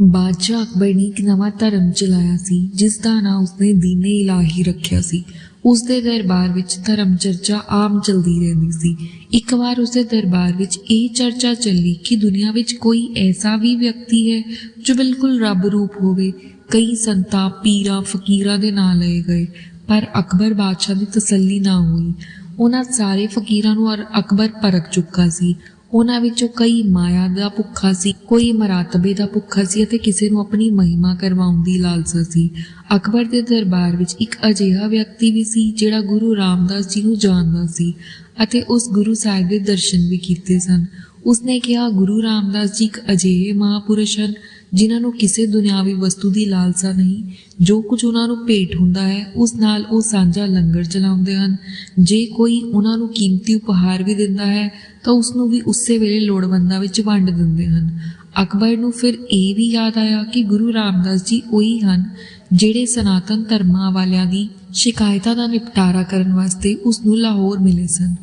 ਬਾਦਸ਼ਾਹ ਅਕਬਰ ਨੇ ਇੱਕ ਨਵਾਂ ਧਰਮ ਚਲਾਇਆ ਸੀ, ਜਿਸ ਦਾ ਨਾਂ ਉਸਨੇ ਦੀਨੇ ਇਲਾਹੀ ਰੱਖਿਆ ਸੀ। ਉਸ ਦੇ ਦਰਬਾਰ ਵਿੱਚ ਧਰਮ ਚਰਚਾ ਆਮ ਚਲਦੀ ਰਹਿੰਦੀ ਸੀ। ਇੱਕ ਵਾਰ ਉਸ ਦੇ ਦਰਬਾਰ ਵਿੱਚ ਇਹ ਚਰਚਾ ਚੱਲੀ ਕਿ ਦੁਨੀਆ ਵਿੱਚ ਕੋਈ ਐਸਾ ਵੀ ਵਿਅਕਤੀ ਹੈ ਜੋ ਬਿਲਕੁਲ ਰੱਬ ਰੂਪ ਹੋਵੇ, ਕਈ ਸੰਤਾਂ, ਪੀਰਾਂ, ਫਕੀਰਾਂ ਦੇ ਨਾਂ ਲਏ ਗਏ, ਪਰ ਅਕਬਰ ਬਾਦਸ਼ਾਹ ਦੀ ਤਸੱਲੀ ਨਾ ਹੋਈ। ਉਹਨਾਂ ਸਾਰੇ ਫਕੀਰਾਂ ਨੂੰ ਅਰ- ਅਕਬਰ ਪਰਖ ਚੁੱਕਾ ਸੀ। ਉਹਨਾਂ ਵਿੱਚੋਂ ਕਈ ਮਾਇਆ ਦਾ ਭੁੱਖਾ ਸੀ, ਕੋਈ ਮਰਾਤਬੇ ਦਾ ਭੁੱਖਾ ਸੀ ਅਤੇ ਕਿਸੇ ਨੂੰ ਆਪਣੀ ਮਹਿਮਾ ਕਰਵਾਉਣ ਦੀ ਲਾਲਸਾ ਸੀ। ਅਕਬਰ ਦੇ ਦਰਬਾਰ ਵਿੱਚ ਇੱਕ ਅਜਿਹਾ ਵਿਅਕਤੀ ਵੀ ਸੀ ਜਿਹੜਾ ਗੁਰੂ ਰਾਮਦਾਸ ਜੀ ਨੂੰ ਜਾਣਦਾ ਸੀ ਅਤੇ ਉਸ ਗੁਰੂ ਸਾਹਿਬ ਦੇ ਦਰਸ਼ਨ ਵੀ ਕੀਤੇ ਸਨ। ਉਸਨੇ ਕਿਹਾ, ਗੁਰੂ ਰਾਮਦਾਸ ਜੀ ਇੱਕ ਅਜਿਹੇ ਮਹਾਪੁਰਸ਼ ਹਨ ਜਿਨ੍ਹਾਂ ਨੂੰ ਕਿਸੇ ਦੁਨਿਆਵੀ ਵਸਤੂ ਦੀ ਲਾਲਸਾ ਨਹੀਂ, ਜੋ ਕੁਝ ਉਹਨਾਂ ਨੂੰ ਭੇਟ ਹੁੰਦਾ ਹੈ, ਉਸ ਨਾਲ ਉਹ ਸਾਂਝਾ ਲੰਗਰ ਚਲਾਉਂਦੇ ਹਨ। ਜੇ ਕੋਈ ਉਹਨਾਂ ਨੂੰ ਕੀਮਤੀ ਉਪਹਾਰ ਵੀ ਦਿੰਦਾ ਹੈ, ਤਾਂ ਉਸ ਨੂੰ ਵੀ ਉਸੇ ਵੇਲੇ ਲੋੜਵੰਦਾਂ ਵਿੱਚ ਵੰਡ ਦਿੰਦੇ ਹਨ। ਅਕਬਰ ਨੂੰ ਫਿਰ ਇਹ ਵੀ ਯਾਦ ਆਇਆ ਕਿ ਗੁਰੂ ਰਾਮਦਾਸ ਜੀ ਉਹੀ ਹਨ, ਜਿਹੜੇ ਸਨਾਤਨ ਧਰਮਾਂ ਵਾਲਿਆਂ ਦੀ ਸ਼ਿਕਾਇਤਾਂ ਦਾ ਨਿਪਟਾਰਾ ਕਰਨ ਵਾਸਤੇ ਉਸ ਨੂੰ ਲਾਹੌਰ ਮਿਲੇ ਸਨ।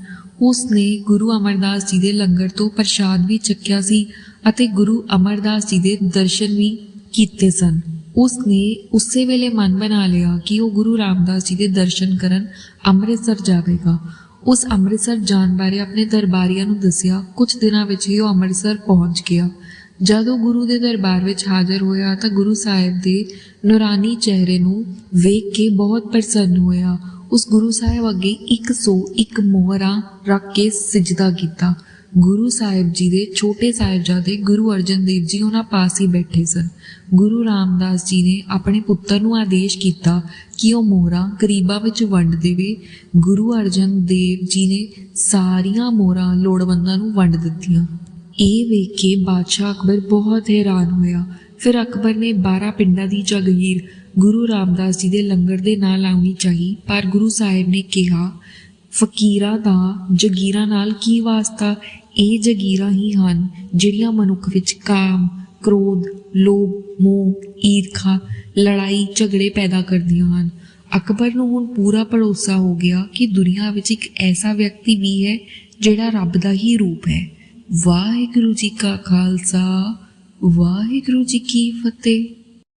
ਉਸ ਨੇ ਗੁਰੂ ਅਮਰਦਾਸ ਜੀ ਦੇ ਲੰਗਰ ਤੋਂ ਪ੍ਰਸ਼ਾਦ ਵੀ ਚੱਕਿਆ ਸੀ ਅਤੇ ਗੁਰੂ ਅਮਰਦਾਸ ਜੀ ਦੇ ਦਰਸ਼ਨ ਵੀ ਕੀਤੇ ਸਨ। ਉਸ ਨੇ ਉਸੇ ਵੇਲੇ ਮਨ ਬਣਾ ਲਿਆ ਕਿ ਉਹ ਗੁਰੂ ਰਾਮਦਾਸ ਜੀ ਦੇ ਦਰਸ਼ਨ ਕਰਨ ਅੰਮ੍ਰਿਤਸਰ ਜਾਵੇਗਾ। ਉਸ ਅੰਮ੍ਰਿਤਸਰ ਜਾਣ ਬਾਰੇ ਆਪਣੇ ਦਰਬਾਰੀਆਂ ਨੂੰ ਦੱਸਿਆ, ਕੁਝ ਦਿਨਾਂ ਵਿੱਚ ਹੀ ਉਹ ਅੰਮ੍ਰਿਤਸਰ ਪਹੁੰਚ ਗਿਆ। ਜਦੋਂ ਗੁਰੂ ਦੇ ਦਰਬਾਰ ਵਿੱਚ ਹਾਜ਼ਰ ਹੋਇਆ ਤਾਂ ਗੁਰੂ ਸਾਹਿਬ ਦੇ ਨੂਰਾਨੀ ਚਿਹਰੇ ਨੂੰ ਵੇਖ ਕੇ ਬਹੁਤ ਪ੍ਰਸੰਨ ਹੋਇਆ। ਉਸ ਗੁਰੂ ਸਾਹਿਬ ਅੱਗੇ 101 ਮੋਹਰਾਂ ਰੱਖ ਕੇ ਸਜਦਾ ਕੀਤਾ। ਗੁਰੂ ਸਾਹਿਬ ਜੀ ਦੇ, ਛੋਟੇ ਸਾਹਿਬਜ਼ਾਦੇ ਗੁਰੂ ਅਰਜਨ ਦੇਵ ਜੀ ਉਹਨਾਂ ਪਾਸ ਹੀ ਬੈਠੇ ਸਨ। ਗੁਰੂ ਰਾਮਦਾਸ ਜੀ ਨੇ ਆਪਣੇ ਪੁੱਤਰ ਨੂੰ ਆਦੇਸ਼ ਕੀਤਾ ਕਿ ਉਹ ਮੋਹਰਾਂ ਗਰੀਬਾਂ ਵਿੱਚ ਵੰਡ ਦੇਵੇ। ਗੁਰੂ ਅਰਜਨ ਦੇਵ ਜੀ ਨੇ ਸਾਰੀਆਂ ਮੋਹਰਾਂ ਲੋੜਵੰਦਾਂ ਨੂੰ ਵੰਡ ਦਿੱਤੀਆਂ। ਇਹ ਵੇਖ ਕੇ ਬਾਦਸ਼ਾਹ ਅਕਬਰ ਬਹੁਤ ਹੈਰਾਨ ਹੋਇਆ। ਫਿਰ ਅਕਬਰ ਨੇ 12 ਪਿੰਡਾਂ ਦੀ ਜਗੀਰ ਗੁਰੂ ਰਾਮਦਾਸ ਜੀ ਦੇ ਲੰਗਰ ਦੇ ਨਾਲ ਲਾਉਣੀ ਚਾਹੀ, ਪਰ ਗੁਰੂ ਸਾਹਿਬ ਨੇ ਕਿਹਾ ਫਕੀਰਾਂ ਦਾ ਜਗੀਰਾਂ ਨਾਲ ਕੀ ਵਾਸਤਾ? ਇਹ ਜਗੀਰਾਂ ਹੀ ਹਨ ਜਿਹੜੀਆਂ ਮਨੁੱਖ ਵਿੱਚ ਕਾਮ, ਕ੍ਰੋਧ, ਲੋਭ, ਮੋਹ, ਈਰਖਾ, ਲੜਾਈ, ਝਗੜੇ ਪੈਦਾ ਕਰਦੀਆਂ ਹਨ। ਅਕਬਰ ਨੂੰ ਹੁਣ ਪੂਰਾ ਭਰੋਸਾ ਹੋ ਗਿਆ ਕਿ ਦੁਨੀਆ ਵਿੱਚ ਇੱਕ ਐਸਾ ਵਿਅਕਤੀ ਵੀ ਹੈ ਜਿਹੜਾ ਰੱਬ ਦਾ ਹੀ ਰੂਪ ਹੈ। ਵਾਹਿਗੁਰੂ ਜੀ ਕਾ ਖਾਲਸਾ, ਵਾਹਿਗੁਰੂ ਜੀ ਕੀ ਫਤਿਹ।